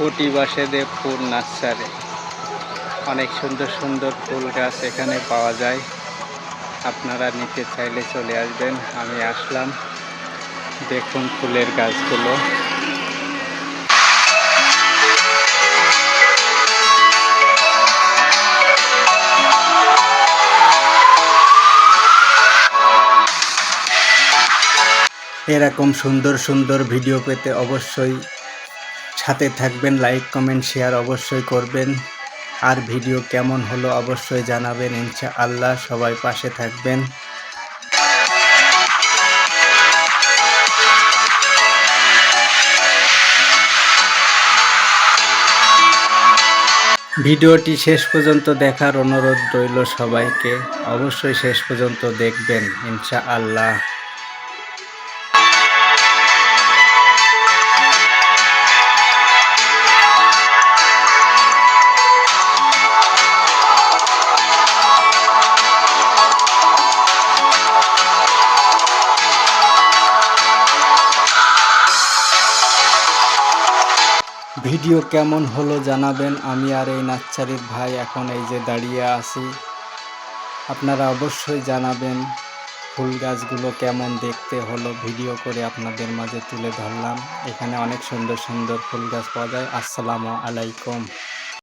কোটি বাসেদেব ফুল নার্সারি অনেক সুন্দর সুন্দর ফুল গাছ এখানে পাওয়া যায়। আপনারা নিতে চাইলে চলে আসবেন। আমি আসলাম। দেখুন ফুলের গাছগুলো। এরকম সুন্দর সুন্দর ভিডিও পেতে অবশ্যই সাথে থাকবেন লাইক কমেন্ট শেয়ার অবশ্যই করবেন। আর ভিডিও কেমন হলো অবশ্যই জানাবেন ইনশা আল্লাহ সবাই পাশে থাকবেন। ভিডিওটি শেষ পর্যন্ত দেখার অনুরোধ রইল সবাইকে। অবশ্যই শেষ পর্যন্ত দেখবেন ইনশা আল্লাহ ভিডিও কেমন হলো জানাবেন। আমি আর এই নাচ্চারির ভাই এখন এই যে দাঁড়িয়ে আছি। আপনারা অবশ্যই জানাবেন ফুল গাছগুলো কেমন দেখতে হলো। ভিডিও করে আপনাদের মাঝে তুলে ধরলাম। এখানে অনেক সুন্দর সুন্দর ফুল গাছ পাওয়া যায়। আসসালামু আলাইকুম।